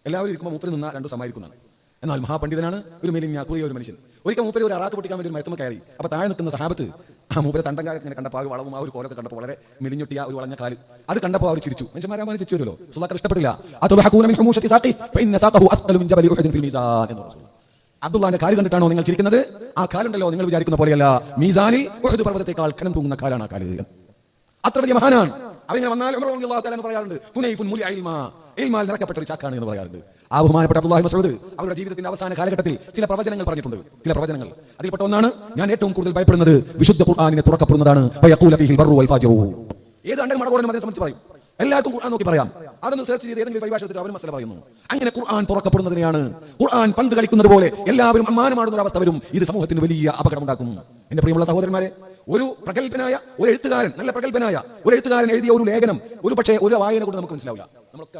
എല്ലാവരും ഇരിക്കുമ്പോൾ മൂപ്പര് നിന്ന രണ്ടു സമായിരിക്കുന്നതാണ് എന്നാൽ മഹാപണ്ഡിതനാണ് ഒരു മെലിഞ്ഞ കുറിയ ഒരു മനുഷ്യൻ. ഒരിക്കൽ മൂപ്പര് ഒരു അറാത്ത് പൊട്ടിക്കാൻ വേണ്ടി ഒരു മരത്തുമ്പോൾ കയറി. അപ്പൊ താഴെ നിൽക്കുന്ന സഹാബത്ത് ആ മൂപ്പര് തണ്ടങ്കാലം ഇങ്ങനെ കണ്ടപ്പോൾ ആ ഒരു വളവും ആ ഒരു കോലൊക്കെ കണ്ടപ്പോൾ വളരെ മെലിഞ്ഞൊട്ടിയ ഒരു വളഞ്ഞ കാൽ. അത് കണ്ടപ്പോൾ അവർ ചിരിച്ചു. മനുഷ്യന്മാരാമാൻ ചിരിച്ചു വരുമല്ലോ. സുലാക്കർ ഇഷ്ടപ്പെട്ടില്ല അത് എന്ന് റസൂൽ അബ്ദുള്ളാന്റെ കാൽ കണ്ടിട്ടാണോ നിങ്ങൾ ചിരിക്കുന്നത്? ആ കാലുണ്ടല്ലോ നിങ്ങൾ വിചാരിക്കുന്ന പോലെയല്ല. മീസാനിൽ പർവതത്തെക്കാൾ കനം തൂങ്ങുന്ന കാലാണ് ആ കാൽ. അത്ര വലിയ മഹാനാണ്. അവരിങ്ങനെ വന്നാൽ എന്ന് പറയാറുണ്ട് മുലി ഒരു ചാക്കാണ് എന്ന് പറയാറുണ്ട്. ആ ബഹുമാനപ്പെട്ട അബ്ദുല്ലാഹി അവരുടെ ജീവിതത്തിന്റെ അവസാന കാലഘട്ടത്തിൽ ചില പ്രവചനങ്ങൾ പറഞ്ഞിട്ടുണ്ട്. ചില പ്രവചനങ്ങൾ. അതിൽപ്പെട്ട ഒന്നാണ് ഞാൻ ഏറ്റവും കൂടുതൽ ഭയപ്പെടുന്നത് വിശുദ്ധ ഖുർആനിനെ തുറക്കപ്പെടുന്നതാണ്. ഫയഖൂല ഫീഹിൽ ബർറു വൽ ഫാജിറു. ഏത് അണ്ടൻ മടകോടനും അതിനെ സംബന്ധിച്ച് പറയും. എല്ലാവർക്കും ഖുർആൻ നോക്കി പറയാം. അതൊന്ന് സെർച്ച് ചെയ്ത് ഏതെങ്കിലും പരിഭാഷത്തിൽ അവർ മസല പറയുന്നു. അങ്ങനെ ഖുർആൻ തുറക്കപ്പെടുന്നതിനെയാണ് ഖുർആൻ പന്ത് കളിക്കുന്നത് പോലെ എല്ലാവരും അമ്മാനമാടുന്ന ഒരു അവസ്ഥ വരും. ഇത് സമൂഹത്തിന് വലിയ അപകടമുണ്ടാക്കും. എന്റെ പ്രിയമുള്ള സഹോദരന്മാരെ ഒരു പ്രഗത്ഭനായ ഒരു എഴുത്തുകാരൻ നല്ല പ്രഗത്ഭനായ ഒരു എഴുത്തുകാരൻ എഴുതിയ ഒരു ലേഖനം ഒരു പക്ഷേ ഒരു വായന കൂടെ നമുക്ക് മനസ്സിലാവില്ല. നമ്മളൊക്കെ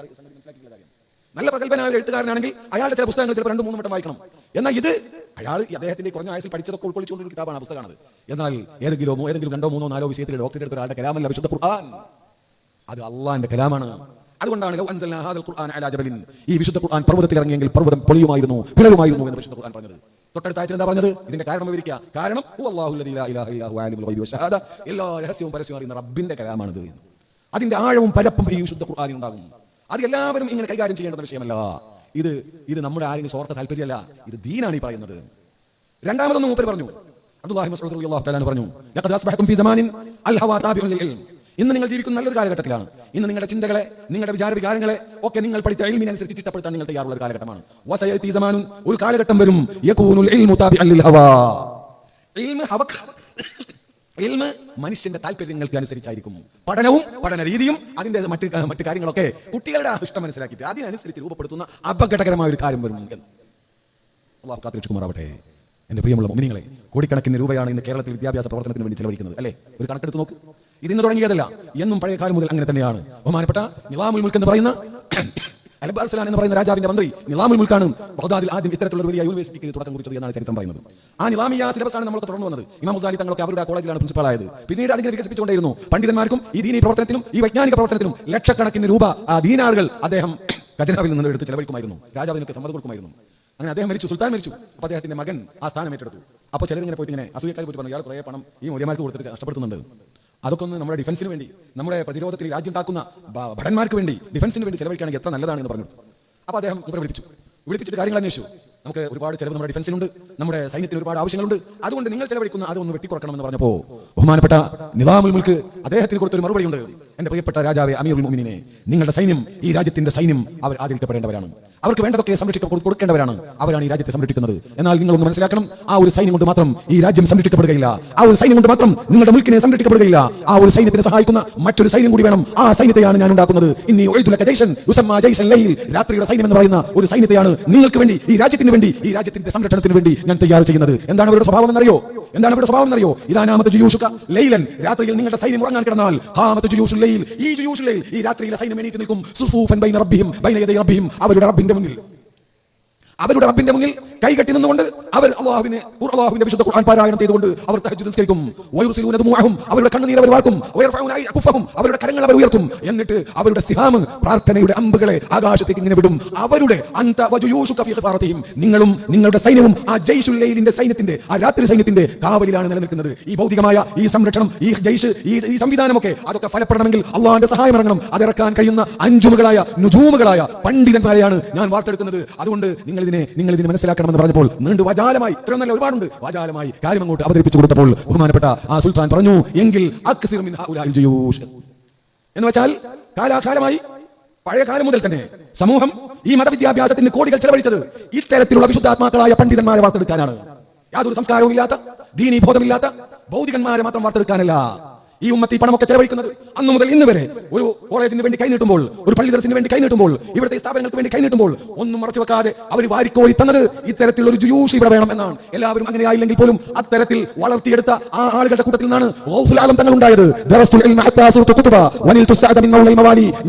നല്ല പ്രഗത്ഭനായ ഒരു എഴുത്തുകാരനാണെങ്കിൽ അയാളുടെ ചില പുസ്തകങ്ങൾ ചിലപ്പോൾ രണ്ട് മൂന്ന് വട്ടം വായിക്കണം. എന്നാൽ ഇത് അയാൾ അദ്ദേഹത്തിന്റെ കുറഞ്ഞ ആയസിൽ പഠിച്ചതൊക്കെ ഉൾക്കൊള്ളിച്ചുകൊണ്ട് ഒരു കിതാബാണ് പുസ്തകമാണ് എന്നാൽ ഏതെങ്കിലും ഏതെങ്കിലും രണ്ടോ മൂന്നോ നാലോ വിഷയത്തിൽ ഡോക്ടറെ എടുത്ത ഒരാളുടെ കലാമല്ല വിശുദ്ധ ഖുർആൻ. അത് അള്ളാന്റെ കലാമാണ്. അതുകൊണ്ടാണ് ഈ വിശുദ്ധ ഖുർആൻ പർവതത്തിൽ ഇറങ്ങിയെങ്കിൽ പർവതം പൊളിയുമായിരുന്നു പിളരുമായിരുന്നു എന്ന് വിശുദ്ധ ഖുർആൻ പറഞ്ഞത്. തൊട്ടടുത്ത ആയത്തിൽ എന്താ പറഞ്ഞത്? ഇതിന്റെ കാരണം വിവരിക്കുക. കാരണം എല്ലാ രഹസ്യവും പരസ്യവും അറിയുന്ന റബ്ബിന്റെ കലാമാണിത്. അതിന്റെ ആഴവും പരപ്പും ഈ വിശുദ്ധ ഖുർആനിൽ ഉണ്ടാകും. അത് എല്ലാവരും ഇങ്ങനെ കൈകാര്യം ചെയ്യേണ്ട വിഷയമല്ല. ഇത് ഇത് നമ്മുടെ ആരെങ്കിലും സ്വാർത്ഥ താല്പര്യമല്ല. ഇത് ദീനാണ് ഈ പറയുന്നത്. രണ്ടാമതൊന്നും മൂപ്പര് പറഞ്ഞു. അബ്ദുല്ലാഹി മസ്ഊദ് റളിയല്ലാഹു തആല പറഞ്ഞു ലഖദ് അസ്ബഹതും ഫീ സമാനിൻ അൽ ഹവാ താബിഉൻ ലിൽ ഇന്ന് നിങ്ങൾ ജീവിക്കുന്ന നല്ലൊരു കാലഘട്ടത്തിലാണ്. ഇന്ന് നിങ്ങളുടെ ചിന്തകളെ നിങ്ങളുടെ വിചാര വികാരങ്ങളെ ഒക്കെ നിങ്ങൾ പഠിച്ച എൽമിനനുസരിച്ച് ചിട്ടപ്പെടുത്താൻ നിങ്ങൾ തയ്യാറുള്ള ഒരു കാലഘട്ടമാണ്. ഒരു കാലഘട്ടം വരും. മനുഷ്യന്റെ താല്പര്യങ്ങൾക്ക് അനുസരിച്ചായിരിക്കും. പഠനവും പഠന രീതിയും അതിന്റെ മറ്റ് മറ്റു കാര്യങ്ങളൊക്കെ കുട്ടികളുടെ ഇഷ്ടം മനസ്സിലാക്കിയിട്ട് അതിനനുസരിച്ച് രൂപപ്പെടുത്തുന്ന അപകടകരമായ ഒരു കാര്യം വരും എന്ന്. എന്റെ പ്രിയമുള്ള മുമ്പിനെ കോടിക്കണക്കിന് രൂപയാണ് ഇന്ന് കേരളത്തിൽ വിദ്യാഭ്യാസ പ്രവർത്തനത്തിന് വേണ്ടി ചെലവഴിക്കുന്നത് അല്ലേ? ഒരു കണക്കെടുത്ത് നോക്ക്. ഇതിന്ന് തുടങ്ങിയതല്ല. എന്നും പഴയ കാലം മുതൽ അങ്ങനെ തന്നെയാണ്. ബഹുമാനപ്പെട്ട നിലാമുൽ മുൽക്ക് എന്ന് പറയുന്ന അലബാർ സലാൻ എന്ന് പറയുന്ന രാജാവിന്റെ മന്ത്രി നിലാമുൽ മുൽക്കാണ് ബഹദാദിൽ ആദ്യം ഇത്തരത്തിലുള്ള വലിയ യൂണിവേഴ്സിറ്റിക്ക് തുടക്കം കുറിച്ചത് എന്നാണ് ചരിത്രം പറയുന്നത്. ആ നിലാമിയ സിലബസ് ആണ് നമ്മൾ തുടർന്ന് വന്നത്. ഇമാം മുസാലി തങ്ങളൊക്കെ അവരുടെ കോളേജിലാണ് പ്രിൻസിപ്പൽ ആയത് പിന്നീട് അതിനെ വികസിപ്പിച്ചുകൊണ്ടിരുന്നു പണ്ഡിതന്മാർക്കും ഈ ദീനി പ്രവർത്തനത്തിലും ഈ വൈജ്ഞാനിക പ്രവർത്തനത്തിലും ലക്ഷക്കണക്കിന് രൂപ ആ ദീനാറുകൾ അദ്ദേഹം ഖജനാവിൽ നിന്ന് എടുത്ത് ചെലവഴിക്കുമായിരുന്നു. രാജാവിനൊക്കെ സമ്മതം കൊടുക്കുമായിരുന്നു. അങ്ങനെ അദ്ദേഹം മരിച്ചു സുൽത്താൻ മരിച്ചു. അപ്പോൾ അദ്ദേഹത്തിന്റെ മകൻ ആ സ്ഥാനം ഏറ്റെടുത്തു. അപ്പോൾ ചിലരിങ്ങനെ പോയിട്ട് ഇങ്ങനെ അസൂയക്കാർ പോയിട്ട് പറഞ്ഞു ഇയാൾ കുറേ പണം ഈ മൂല്യമാർക്ക് കൊടുത്തിട്ട് നഷ്ടപ്പെടുത്തുന്നുണ്ട് അതൊക്കെ ഒന്ന് നമ്മുടെ ഡിഫൻസിന് വേണ്ടി നമ്മുടെ പ്രതിരോധത്തിൽ രാജ്യം താക്കുന്ന ഭടന്മാർക്ക് വേണ്ടി ഡിഫൻസിന് വേണ്ടി ചെലവഴിക്കുകയാണെങ്കിൽ എത്ര നല്ലതാണെന്ന് പറഞ്ഞു അപ്പോൾ അദ്ദേഹം ഇവിടെ വിളിപ്പിച്ചു. വിളിപ്പിച്ചിട്ട് കാര്യങ്ങൾ അന്വേഷിച്ചു. നമുക്ക് ഒരുപാട് ചിലവ് നമ്മുടെ ഡിഫൻസിനുണ്ട് നമ്മുടെ സൈന്യത്തിന് ഒരുപാട് ആവശ്യങ്ങളുണ്ട്. അതുകൊണ്ട് നിങ്ങൾ ചിലവഴിക്കുന്ന അതൊന്ന് വെട്ടിക്കുറക്കണം എന്ന് പറഞ്ഞപ്പോൾ ബഹുമാനപ്പെട്ട നിലാമുൽ മുൽക്ക് അദ്ദേഹത്തിന് കൊടുത്തൊരു മറുപടിയുണ്ട്. എന്റെ പ്രിയപ്പെട്ട രാജാവെ അമീറുൽ മോമിനെ നിങ്ങളുടെ സൈന്യം ഈ രാജ്യത്തിന്റെ സൈന്യം അവർ ആദരിക്കപ്പെടേണ്ടവരാണ്. അവർക്ക് വേണ്ടതൊക്കെ സംരക്ഷിക്ക കൊടുക്കേണ്ടവരാണ്. അവരാണ് ഈ രാജ്യത്തെ സംരക്ഷിക്കുന്നത്. എന്നാൽ നിങ്ങളൊന്ന് മനസ്സിലാക്കണം ആ ഒരു സൈന്യം കൊണ്ട് മാത്രം ഈ രാജ്യം സംരക്ഷിക്കപ്പെടുകയില്ല. ആ ഒരു സൈന്യം കൊണ്ട് മാത്രം നിങ്ങളുടെ മുൽക്കിനെ സംരക്ഷിക്കപ്പെടുകയില്ല. ആ ഒരു സൈന്യത്തിനെ സഹായിക്കുന്ന മറ്റൊരു സൈന്യം കൂടി വേണം. ആ സൈന്യത്തെയാണ് ഞാൻ ഉണ്ടാക്കുന്നത്. ഇനി ലൈൽ രാത്രിയുടെ സൈന്യം എന്ന് പറയുന്ന ഒരു സൈന്യത്തെയാണ് നിങ്ങൾക്ക് വേണ്ടി ഈ രാജ്യത്തിന് വേണ്ടി ഈ രാജ്യത്തിന്റെ സംരക്ഷണത്തിന് വേണ്ടി ഞാൻ തയ്യാർ ചെയ്യുന്നത്. എന്താണ് അവരുടെ സ്വഭാവം എന്നറിയോ? എന്താണ് അവരുടെ സ്വഭാവം എന്നറിയോ? ഇതാനാമത്തെ ജുയൂഷുക ലൈലൻ. രാത്രിയിൽ നിങ്ങളുടെ സൈന്യം ഉറങ്ങാൻ കിടന്നാൽ ഹാമത്ത് ജുയൂഷുൽ ഈ ജൂഷിലെ ഈ രാത്രിയിലെ സൈന്യം എണീറ്റ് നിൽക്കും. ബൈന ബൈന യദൈ അവരുടെ റബ്ബിന്റെ മുന്നിൽ. അവരുടെ റബ്ബിന്റെ മുന്നിൽ കൈകെട്ടി നിന്നുകൊണ്ട് അവർ അള്ളാഹുവിനെ അള്ളാഹുവിന്റെ വിശുദ്ധ ഖുർആൻ പാരായണം ചെയ്തുകൊണ്ട് അവർ തഹജ്ജുദ് നിസ്കരിക്കും. വയുർസിലൂന ദുമുഅഹും അവരുടെ കണ്ണുനീർ അവർ വാർക്കും ഐ അഖഫഹും അവരുടെ കരങ്ങൾ അവർ ഉയർത്തും. എന്നിട്ട് അവരുടെ സിഹാമ് പ്രാർത്ഥനയുടെ അമ്പുകളെ ആകാശത്തേക്ക് ഇങ്ങനെ വിടും. അവരുടെ അന്ത വജുയൂഷുക ഫീ ഖിഫാറതിഹിം നിങ്ങളും നിങ്ങളുടെ സൈന്യവും ആ ജയ്ഷുൽ ലൈലിന്റെ സൈന്യത്തിന്റെ ആ രാത്രി സൈന്യത്തിന്റെ കാവലിലാണ് നിലനിൽക്കുന്നത്. ഈ ഭൗതികമായ ഈ സംരക്ഷണം ഈ ജൈഷ് ഈ ഈ സംവിധാനമൊക്കെ അതൊക്കെ ഫലപ്പെടണമെങ്കിൽ അള്ളാഹിന്റെ സഹായം ഇറങ്ങണം. അതിറക്കാൻ കഴിയുന്ന അഞ്ചുമുകളായ നുജൂമുകളായ പണ്ഡിതന്മാരെയാണ് ഞാൻ വാർത്തെടുക്കുന്നത്. അതുകൊണ്ട് നിങ്ങൾ ഇതിനെ നിങ്ങൾ ഇതിനെ മനസ്സിലാക്കണമെന്ന് പറഞ്ഞപ്പോൾ നീണ്ടു വാചാലമായി ഇത്രയും നല്ല ഒരുപാടുണ്ട്. വാചാലമായി കാര്യം അങ്ങോട്ട് അവതരിപ്പിച്ചു കൊടുത്തപ്പോൾ ബഹുമാനപ്പെട്ട ആ സുൽത്താൻ പറഞ്ഞു എങ്കിൽ എന്ന് വെച്ചാൽ കാലാകാലമായി പഴയ കാലം മുതൽ തന്നെ സമൂഹം ഈ മതവിദ്യാഭ്യാസത്തിന് കോടികൾ ചെലവഴിച്ചത് ഇത്തരത്തിലുള്ള വിശുദ്ധാത്മാക്കളായ പണ്ഡിതന്മാരെ വാർത്തെടുക്കാനാണ്. യാതൊരു സംസ്കാരവും ഇല്ലാത്ത ദീനി ബോധമില്ലാത്ത ഭൗതികന്മാരെ മാത്രം വാർത്തെടുക്കാനല്ല. ഈ ഉമ്മത്തി പണമൊക്കെ ചെലവഴിക്കുന്നത് അന്ന് മുതൽ ഇന്ന് വരെ ഒരു കോളേജിന് വേണ്ടി കൈനീട്ടുമ്പോൾ ഒരു പള്ളി ദർശനത്തിന് വേണ്ടി കൈനീട്ടുമ്പോൾ ഇവിടുത്തെ സ്ഥാപനങ്ങൾക്ക് വേണ്ടി കൈനീട്ടുമ്പോൾ ഒന്നും മറച്ചു വെക്കാതെ അവർ വാരിക്കോരി തന്നത് ഇത്തരത്തിലുള്ള ഒരു ജുയൂഷ് ഇവിടെ വേണം എന്നാണ്. എല്ലാവരും അങ്ങനെ ആയില്ലെങ്കിൽ പോലും അത്തരത്തിൽ വളർത്തിയെടുത്ത ആ ആളുകളുടെ കൂട്ടത്തിൽ നിന്നാണ് ആലം തങ്ങൾ ഉണ്ടായത്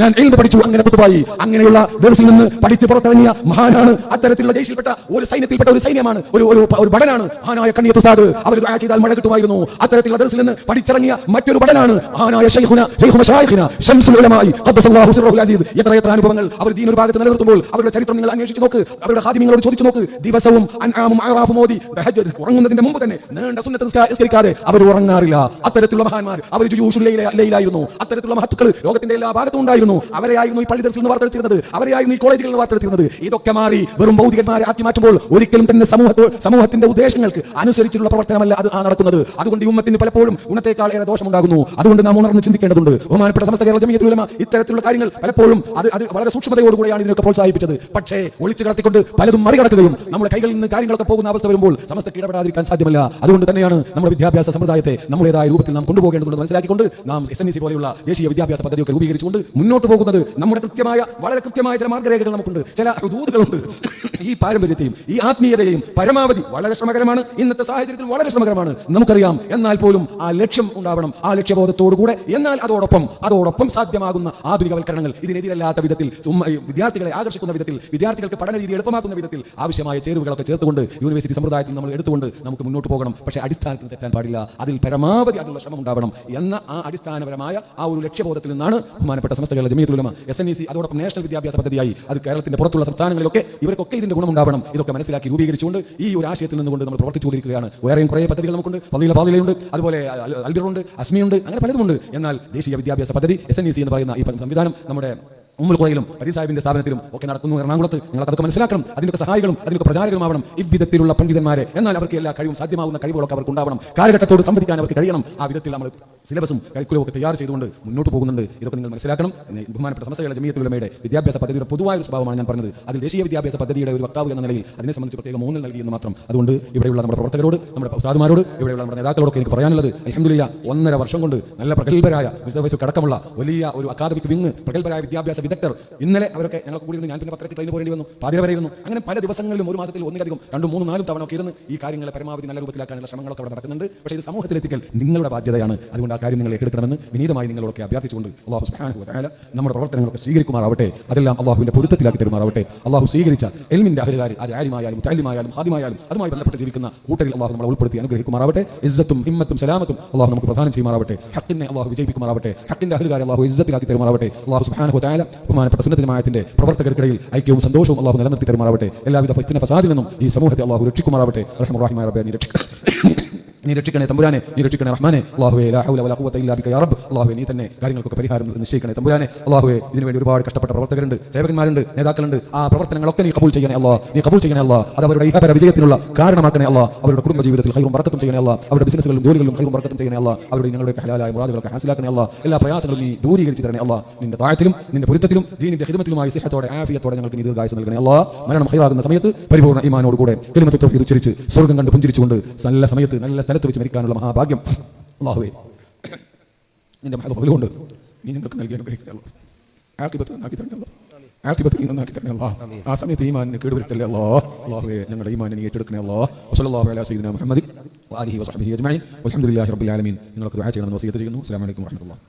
ഞാൻ ഇൽമ പഠിച്ചു അങ്ങനെ കുത്തുബായി അങ്ങനെയുള്ള ദർസിൽ നിന്ന് പഠിച്ച് പുറത്തിറങ്ങിയ മഹാനാണ് അത്തരത്തിലുള്ള ജയ്ഷിൽപ്പെട്ട ഒരു സൈന്യത്തിൽപ്പെട്ട ഒരു സൈന്യമാണ് ഒരു ഒരു ഭടനാണ്. മഹാനായ കണ്ണിയത്ത് ഉസ്താദ് അവർ ചെയ്താൽ മഴ കിട്ടുമായിരുന്നു. അത്തരത്തിലുള്ള ദർസിൽ നിന്ന് പഠിച്ചിറങ്ങിയ മറ്റൊരു ഭടനാണ് ആനായ ശൈഖുന ശൈഖു മശായിഖിന ഷംസുൽ ഉലമായി ഖദ്ദസല്ലാഹു സിർറഹുൽ അസീസ്. എത്ര എത്ര അനുഭവങ്ങൾ അവർ ദീൻ ഒരു ഭാഗത്ത് നിലനിർത്തുമ്പോൾ അവരുടെ ചരിത്രം നിങ്ങൾ അന്വേഷിച്ചു നോക്ക് അവരുടെ ഹാദിമ്യങ്ങളോട് ചോദിച്ചു നോക്ക്. ദിവസവും അൻആമും അറാഫും ഓതി തഹജ്ജുദ് ഉറങ്ങുന്നതിന്റെ മുമ്പ് തന്നെ നീണ്ട സുന്നത്ത് നിസ്കാ- നിസ്കരിക്കാതെ അവർ ഉറങ്ങാറില്ല. അത്തരത്തിലുള്ള മഹാന്മാർ അവർ ജുജൂഷുൽ ലൈല- ലൈലായിരുന്നു. അത്തരത്തിലുള്ള മഹത്തുക്കൾ ലോകത്തിന്റെ എല്ലാ ഭാഗത്തും ഉണ്ടായിരുന്നു. അവരെയായിരുന്നു ഈ പള്ളി ദർസിൽ നിന്ന് വാർത്തെടുത്തിരുന്നത്. അവരെയായിരുന്നു ഈ കോളേജുകളിൽ വാർത്തെടുത്തിരുന്നത്. ഇതൊക്കെ മാറി വെറും ഭൗതികന്മാരെ ആക്കി മാറ്റുമ്പോൾ ഒരിക്കലും തന്നെ സമൂഹത്തോ സമൂഹത്തിന്റെ ഉദ്ദേശങ്ങൾക്ക് അനുസരിച്ചുള്ള പ്രവർത്തനമല്ല അത് നടക്കുന്നത്. അതുകൊണ്ട് ഉമ്മത്തിന് പലപ്പോഴും ഗുണത്തെക്കാൾ ഏറെ ദോഷമുണ്ടാകുന്നു. അതുകൊണ്ട് നാം ഉണർന്ന് ചിന്തിക്കേണ്ടതുണ്ട്. ബഹുമാനപ്പെട്ട സമസ്ത കേരള ജമീയത്തുലമ ഇത്തരത്തിലുള്ള കാര്യങ്ങൾ പലപ്പോഴും അത് അത് വളരെ സൂക്ഷ്മതയോടുകൂടിയാണ് ഇതിനൊക്കെ പ്രോത്സാഹിപ്പിച്ചത്. പക്ഷേ ഒളിച്ചു കടത്തിക്കൊണ്ട് പലതും മറികടക്കുകയും നമ്മുടെ കൈകളിൽ നിന്ന് കാര്യങ്ങളൊക്കെ പോകുന്ന അവസ്ഥ വരുമ്പോൾ സമസ്തക്ക് ഇടപെടാതിരിക്കാൻ സാധ്യമല്ല. അതുകൊണ്ട് തന്നെയാണ് നമ്മുടെ വിദ്യാഭ്യാസ സമ്പ്രദായത്തെ നമ്മുടേതായ രൂപത്തിൽ നാം കൊണ്ടുപോകേണ്ടതുണ്ട് മനസ്സിലാക്കിക്കൊണ്ട് നാം എസ് എൻ സി പോലെയുള്ള ദേശീയ വിദ്യാഭ്യാസ പദ്ധതിയൊക്കെ രൂപീകരിച്ചുകൊണ്ട് മുന്നോട്ട് പോകുന്നത് നമ്മുടെ കൃത്യമായ വളരെ കൃത്യമായ ചില മാർഗരേഖകൾ നമുക്കുണ്ട്. ചില ഹുദൂദുകളുണ്ട് ഈ പാരമ്പര്യത്തെയും ഈ ആത്മീയതയെയും പരമാവധി വളരെ ശ്രമകരമാണ്. ഇന്നത്തെ സാഹചര്യത്തിൽ വളരെ ശ്രമകരമാണ്. നമുക്കറിയാം എന്നാൽ പോലും ആ ലക്ഷ്യം ഉണ്ടാവണം. ആ ലക്ഷ്യബോധത്തോടുകൂടെ എന്നാൽ അതോടൊപ്പം അതോടൊപ്പം സാധ്യമാകുന്ന ആധുനികവൽക്കരണങ്ങൾ. ഇതിനെതിരല്ലാത്ത വിധത്തിൽ വിദ്യാർത്ഥികളെ ആകർഷിക്കുന്ന വിധത്തിൽ വിദ്യാർത്ഥികൾക്ക് പഠന രീതി എളുപ്പമാക്കുന്ന വിധത്തിൽ ആവശ്യമായ ചേരുവകളൊക്കെ ചേർത്തുകൊണ്ട് യൂണിവേഴ്സിറ്റി സമുദായത്തിൽ നമ്മൾ എടുത്തുകൊണ്ട് നമുക്ക് മുന്നോട്ട് പോകണം. പക്ഷേ അടിസ്ഥാനത്തിൽ തെറ്റാൻ പാടില്ല. അതിൽ പരമാവധി അതിനുള്ള ശ്രമം ഉണ്ടാവണം എന്ന ആ അടിസ്ഥാനപരമായ ആ ഒരു ലക്ഷ്യബോധത്തിൽ നിന്നാണ് ബഹുമാനപ്പെട്ട സംസ്ഥകളുടെ Jamiyathul Ulama S N E C അതോടൊപ്പം നാഷണൽ വിദ്യാഭ്യാസ പദ്ധതിയായി അത് കേരളത്തിന്റെ പുറത്തുള്ള സംസ്ഥാനങ്ങളിലൊക്കെ ഇവർക്കൊക്കെ ഇതിന്റെ ഗുണമുണ്ടാവണം. ഇതൊക്കെ മനസ്സിലാക്കി രൂപീകരിച്ചുകൊണ്ട് ഈ ഒരു ആശയത്തിൽ നിന്നുകൊണ്ട് നമ്മൾ പ്രവർത്തിച്ചുകൊണ്ടിരിക്കുകയാണ്. വേറെയും കുറേ പദ്ധതികൾ നമുക്കുണ്ട്. പതിയിലെ പാതിലയുണ്ട്. അതുപോലെ അൽ- അൽബിറുണ്ട് അസ്മിയുണ്ട്. അങ്ങനെ പലതുമുണ്ട്. എന്നാൽ ദേശീയ വിദ്യാഭ്യാസ പദ്ധതി എസ് സി എന്ന് പറയുന്ന ഈ സംവിധാനം നമ്മുടെ ഉമ്മുൽ ഖുറയിലും പരീ സാഹിബിന്റെ സ്ഥാപനത്തിലും ഒക്കെ നടക്കുന്നു. എറണാകുളത്ത് നിങ്ങൾ അതൊക്കെ മനസ്സിലാക്കണം. അതിനൊക്കെ സഹായികളും അതിനൊക്കെ പ്രചാരകരുമാവണം. ഇവിധത്തിലുള്ള പണ്ഡിതന്മാരെ എന്നാൽ അവർക്ക് എല്ലാ കഴിവും സാധ്യമാകുന്ന കഴിവുകളൊക്കെ അവർക്ക് ഉണ്ടാവണം. കാലഘട്ടത്തോട് സംവദിക്കാൻ അവർക്ക് കഴിയണം. ആ വിധത്തിൽ നമ്മൾ സിലബസും കരിക്കുലവും ഒക്കെ തയ്യാർ ചെയ്തുകൊണ്ട് മുന്നോട്ട് പോകുന്നുണ്ട്. ഇതൊക്കെ നിങ്ങൾ മനസ്സിലാക്കണം. ബഹുമാനപ്പെട്ട സമസ്തകളുടെ ജമിയത്തുലമയുടെ വിദ്യാഭ്യാസ പദ്ധതിയുടെ പൊതുവായ ഒരു സ്വഭാവമാണ് ഞാൻ പറഞ്ഞത്. അതിൽ ദേശീയ വിദ്യാഭ്യാസ പദ്ധതിയുടെ ഒരു വക്താവ് എന്ന നിലയിൽ അതിനെ സംബന്ധിച്ച് പ്രത്യേക മൂന്നിൽ നൽകിയെന്ന് മാത്രം. അതുകൊണ്ട് ഇവിടെയുള്ള നമ്മുടെ പ്രവർത്തകരോട് നമ്മുടെ ഉസ്താദുമാരോട് ഇവിടെയുള്ള നമ്മുടെ നേതാക്കളോടൊക്കെ എനിക്ക് പറയാനുള്ളത് അലഹമില്ല ഒന്നര വർഷം കൊണ്ട് നല്ല പ്രഗത്ഭരായ മിസ്റ്റർ വൈസ് അടക്കമുള്ള വലിയ ഒരു അക്കാദമിക് വിങ് പ്രഗത്ഭരായ വിദ്യാഭ്യാസ വിദഗ്ധർ. ഇന്നലെ അവരൊക്കെ ഞങ്ങൾ കൂടി ഞാൻ പിന്നെ പത്രത്തിൽ ട്രെയിൻ പോകേണ്ടി വന്നു. പാതിര വരെ ഇരുന്നു. അങ്ങനെ പല ദിവസങ്ങളിലും ഒരു മാസത്തിൽ ഒന്നിലധികം രണ്ടും മൂന്നും നാലും തവണ ഒക്കെ ഇരുന്ന് ഈ കാര്യങ്ങളെ പരമാവധി നല്ല രൂപത്തിലാക്കാനുള്ള ശ്രമങ്ങളൊക്കെ അവിടെ നടക്കുന്നുണ്ട്. പക്ഷേ ഇത് സമൂഹത്തിലെത്തിക്കൽ നിങ്ങളുടെ ബാധ്യതയാണ്. അതുകൊണ്ട് ആ കാര്യം നിങ്ങൾ ഏറ്റെടുക്കണമെന്ന് വിനീതമായി നിങ്ങളൊക്കെ അഭ്യർത്ഥിച്ചുകൊണ്ട് അള്ളാഹു തആല നമ്മുടെ പ്രവർത്തനങ്ങളൊക്കെ സ്വീകരിക്കുമാറാവട്ടെ. അതെല്ലാം അള്ളാഹുവിന്റെ പൊരുത്തത്തിലാക്കി തരുമാറാവട്ടെ. അള്ളാഹു സ്വീകരിച്ച എൽമിന്റെ അഹലുകാർ അത് ആരുമായാലും താലിമായാലും ഹാദിമായാലും അതുമായി ബന്ധപ്പെട്ട് ജീവിക്കുന്ന കൂട്ടരിൽ അള്ളാഹു നമ്മളെ ഉൾപ്പെടുത്തി അനുഗ്രഹിക്കുമാറാവട്ടെ. ഇസ്സത്തും ഹിമ്മത്തും സലാമത്തും അള്ളാഹു നമുക്ക് പ്രധാനം ചെയ്യുമാറാവട്ടെ. ഹക്കിനെ അള്ളാഹു വിജയിപ്പിക്കുമാറാവട്ടെ. ഹക്കിന്റെ അഹലുകാരെ അള്ളാഹു ഇസ്സത്തിലാക്കി തരുമാറാവട്ടെ. അള്ളാഹു തആല ബഹുമാനപ്പെട്ട സുന്നത്ത് ജമാഅത്തിന്റെ പ്രവർത്തകർക്കിടയിൽ ഐക്യവും സന്തോഷവും അള്ളാഹു നിലനിർത്തി തരുമാറാവട്ടെ. എല്ലാവിധ ഫിത്തിന ഫസാദിൽ നിന്നും ഈ സമൂഹത്തെ അള്ളാഹു രക്ഷിക്കുമാറാവട്ടെ. റബ്ബെ അനി രക്ഷിക്കണം നീ രക്ഷിക്കണേ തമ്പുരാനെ നീ രക്ഷിക്കണേ റഹ്മാനെ അള്ളാഹുവേ റബ്ബ്. അല്ലാഹുവേ നീ തന്നെ കാര്യങ്ങൾക്കൊക്കെ പരിഹാരം നിശ്ചയിക്കണേ തമ്പുരാനെ. അള്ളാഹുവേ ഇതിനു വേണ്ടി ഒരുപാട് കഷ്ടപ്പെട്ട പ്രവർത്തകരുണ്ട് സേവകന്മാരുണ്ട് നേതാക്കളുണ്ട്. ആ പ്രവർത്തനങ്ങളൊക്കെ നീ കബൂൽ ചെയ്യണേ അല്ലാ. നീ കബൂൽ ചെയ്യണേ അല്ലാ. അത് അവരുടെ ഇഹപര വിജയത്തിനുള്ള കാരണമാക്കണേ അല്ലാ. അവരുടെ കുടുംബ ജീവിതത്തിൽ ഹൈറും വർക്കത്തും ചെയ്യണേ അല്ലാ. അവരുടെ ബിസിനസ്സുകളിലും ജോലികളിലും ഹൈറും വർക്കത്തും ചെയ്യണേ അല്ലാ. അവരുടെ ഞങ്ങളുടെ ഹലാലായ മുറാദുകളൊക്കെ ഹാസിലാക്കണേ അല്ലാ. എല്ലാ പ്രയാസങ്ങളും നീ ദൂരീകരിച്ച് തരണേ അല്ലാ. നിന്റെ താഴത്തിലും നിന്റെ പൊരുത്തത്തിലും ദീനിന്റെ ഹിദമത്തിലുമായി സിഹത്തോടെ ആഫിയത്തോടെ ഞങ്ങൾക്ക് നീ ദീർഘായുസ് നൽകണേ അല്ലാ. മരണം ഹൈറാകുന്ന സമയത്ത് പരിപൂർണ ഇമാനോട് കൂടെ കെലിമത്ത് തൗഹീദ് ഉച്ചരിച്ച് സ്വർഗം കണ്ട് പുഞ്ചിരിച്ചുകൊണ്ട് നല്ല സമയത്ത് നല്ല സ്ഥലത്ത് വെച്ച് മരിക്കാനുള്ള മഹാഭാഗ്യം. അള്ളാഹുവേ നിന്റെ മഹത്വം നീ ഞങ്ങൾക്ക് നൽകി അനുഗ്രഹിക്കണമല്ലോ ആക്കിബത്ത് നന്നാക്കി തരണല്ലോ ആക്കിബത്ത് നീ നന്നാക്കി തരണല്ലോ ആ സമയത്ത് ഈമാനിനെ കേടുവരുത്തല്ലേ അല്ലോ അള്ളാഹുവേ ഞങ്ങളുടെ ഈമാനെ നീ ഏറ്റെടുക്കണേ അല്ലോ വസല്ലല്ലാഹു അലാ സയ്യിദിനാ മുഹമ്മദ് വാലിഹി വസഹ്ബിഹി അജ്മഈൻ. അൽഹംദുലില്ലാഹി റബ്ബിൽ ആലമീൻ. നിങ്ങൾക്ക് ദുആ ചെയ്യണമെന്ന് വസിയത്ത് ചെയ്യുന്നു. അസ്സലാമു അലൈക്കും വറഹ്മത്തുള്ളാഹി